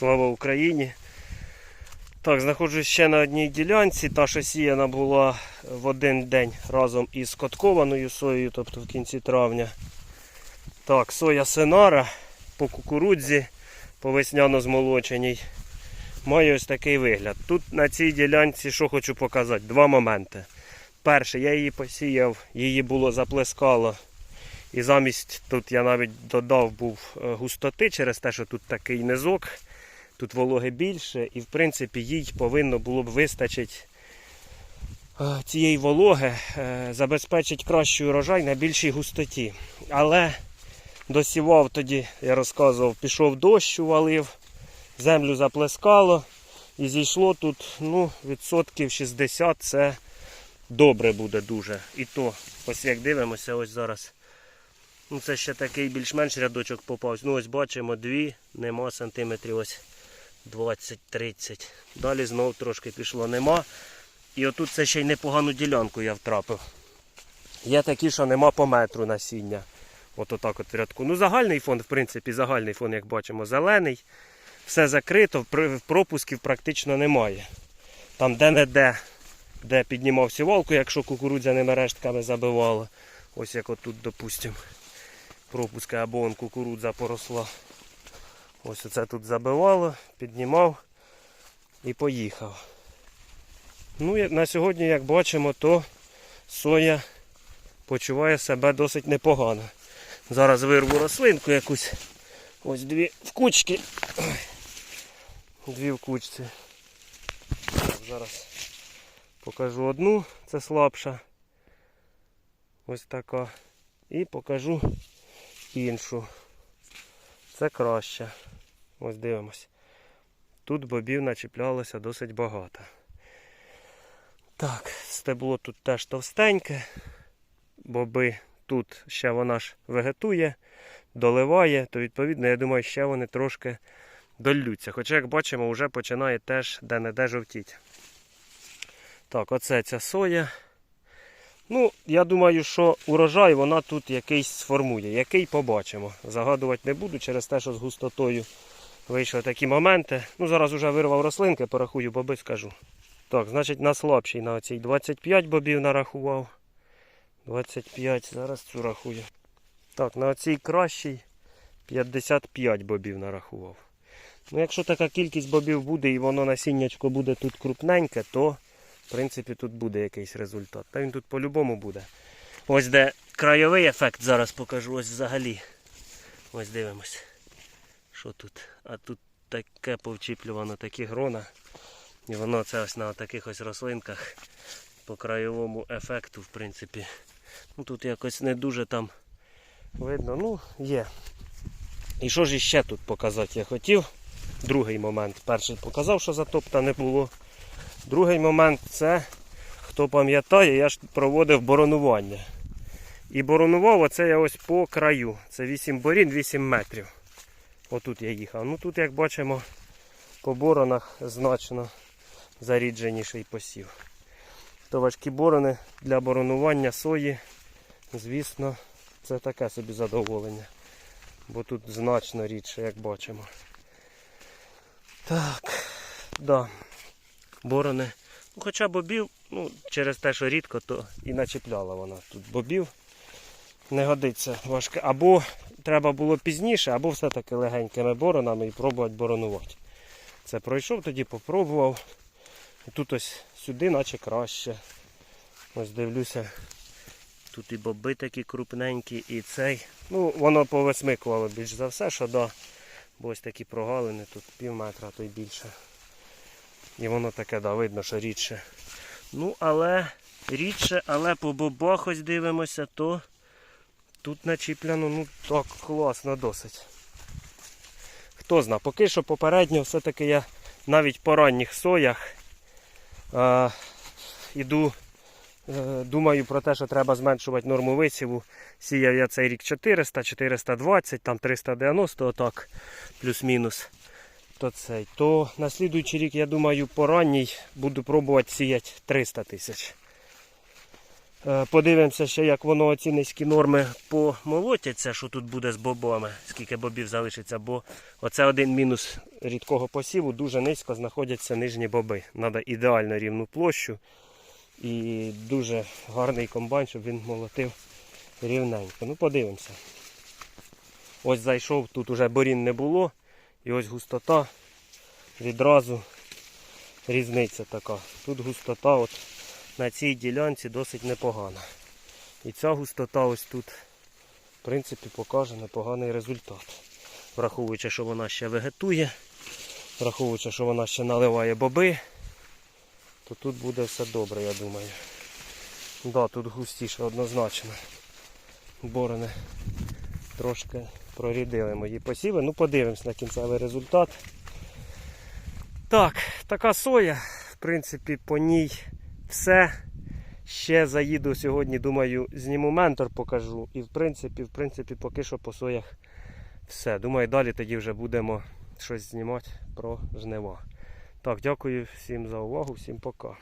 Слава Україні. Так, знаходжусь ще на одній ділянці. Та, що сіяна була в один день разом із коткованою соєю, тобто в кінці травня. Так, соя синара по кукурудзі, по весняно змолоченій. Має ось такий вигляд. Тут на цій ділянці, що хочу показати, два моменти. Перше, я її посіяв, її було заплескало. І замість тут я навіть додав був е, густоти через те, що тут такий низок, тут вологи більше, і в принципі їй повинно було б вистачити е, цієї вологи, е, забезпечить кращий урожай на більшій густоті. Але досівав тоді, я розказував, пішов дощ, увалив, землю заплескало і зійшло тут ну, відсотків 60 це добре буде дуже. І то, ось як дивимося, ось зараз. Ну, це ще такий більш-менш рядочок попався. Ну ось бачимо, дві, нема сантиметрів ось 20-30. Далі знову трошки пішло, нема. І отут це ще й непогану ділянку я втрапив. Є такі, що нема по метру насіння. От отак от рядку. Ну, загальний фон, в принципі, загальний фон, як бачимо, зелений. Все закрито, пропусків практично немає. Там де-не-де, де піднімав сівалку, якщо кукурудзяними рештками забивало. Ось як отут, допустимо пропуски або он кукурудза поросла. Ось оце тут забивало, піднімав і поїхав. Ну, на сьогодні, як бачимо, то соя почуває себе досить непогано. Зараз вирву рослинку якусь. Ось дві в кучки. Дві в кучці. Зараз покажу одну, це слабша. Ось така. І покажу іншу. Це краще. Ось дивимось. Тут бобів начіплялося досить багато. Так, стебло тут теж товстеньке. Боби тут ще вона ж вегетує, доливає, то відповідно, я думаю, ще вони трошки долються. Хоча, як бачимо, вже починає теж де-не-де жовтіть. Так, оце ця соя. Ну, я думаю, що урожай вона тут якийсь сформує. Який побачимо. Загадувати не буду через те, що з густотою вийшли такі моменти. Ну, зараз вже вирвав рослинки, порахую боби, скажу. Так, значить на слабшій на оцій 25 бобів нарахував. 25, зараз цю рахую. Так, на оцій кращій 55 бобів нарахував. Ну, якщо така кількість бобів буде і воно насіннячко буде тут крупненьке, то в принципі, тут буде якийсь результат. Та він тут по-любому буде. Ось де краєвий ефект зараз покажу ось взагалі. Ось дивимось. Що тут? А тут таке повчіплювано, такі грона. І воно це ось на таких ось рослинках по краєвому ефекту, в принципі. Ну тут якось не дуже там видно. Ну, є. І що ж іще тут показати я хотів? Другий момент. Перший показав, що затопта не було. Другий момент це, хто пам'ятає, я ж проводив боронування. І боронував оце я ось по краю. Це 8 борін, 8 метрів. Отут я їхав. Ну тут, як бачимо, по боронах значно зарідженіший посів. То важкі борони для боронування сої, звісно, це таке собі задоволення. Бо тут значно рідше, як бачимо. Так, да борони. Ну, Хоча бобів, ну, через те, що рідко, то і начіпляла вона тут бобів. Не годиться важке. Або треба було пізніше, або все-таки легенькими боронами і пробувати боронувати. Це пройшов, тоді попробував. І тут ось сюди, наче краще. Ось дивлюся. Тут і боби такі крупненькі, і цей. Ну, воно повисмикувало більш за все, що да. Бо ось такі прогалини, тут пів метра, то й більше. І воно таке, да, видно, що рідше. Ну, але рідше, але по бобах дивимося, то тут начіпляно, ну так класно досить. Хто зна, поки що попередньо все-таки я навіть по ранніх соях е, іду, думаю про те, що треба зменшувати норму висіву. Сіяв я цей рік 400, 420, там 390, отак, плюс-мінус то цей, то на слідуючий рік, я думаю, по ранній буду пробувати сіяти 300 тисяч. Е, Подивимося ще, як воно оці низькі норми помолотяться, що тут буде з бобами, скільки бобів залишиться, бо оце один мінус рідкого посіву, дуже низько знаходяться нижні боби. Треба ідеально рівну площу і дуже гарний комбайн, щоб він молотив рівненько. Ну, подивимося. Ось зайшов, тут уже борін не було, і ось густота відразу різниця така. Тут густота от на цій ділянці досить непогана. І ця густота ось тут, в принципі, покаже непоганий результат. Враховуючи, що вона ще вегетує, враховуючи, що вона ще наливає боби, то тут буде все добре, я думаю. Да, тут густіше однозначно. Борони трошки прорідили мої посіви. Ну, подивимось на кінцевий результат. Так, така соя, в принципі, по ній все. Ще заїду сьогодні, думаю, зніму ментор покажу. І в принципі, в принципі, поки що по соях все. Думаю, далі тоді вже будемо щось знімати про жнива. Так, дякую всім за увагу, всім пока.